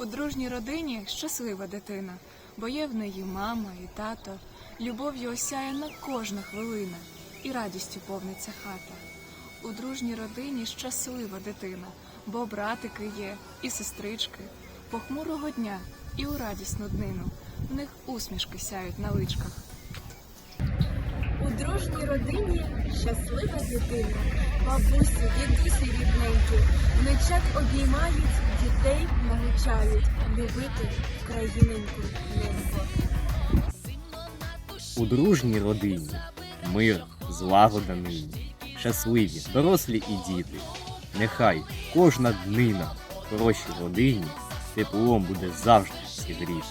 У дружній родині щаслива дитина, бо є в неї мама і тато, любов'ю осяяна кожна хвилина, і радістю повниться хата. У дружній родині щаслива дитина, бо братики є і сестрички, похмурого дня і у радісну днину. В них усмішки сяють на личках. У дружній родині щаслива дитина, бабусі, дідусі рідненькі, внучат обіймають, дітей навчають любити країненьку неньку. У дружній родині мир, злагода нині, щасливі, дорослі і діти. Нехай кожна днина в хорошій родині теплом буде завжди сігріти.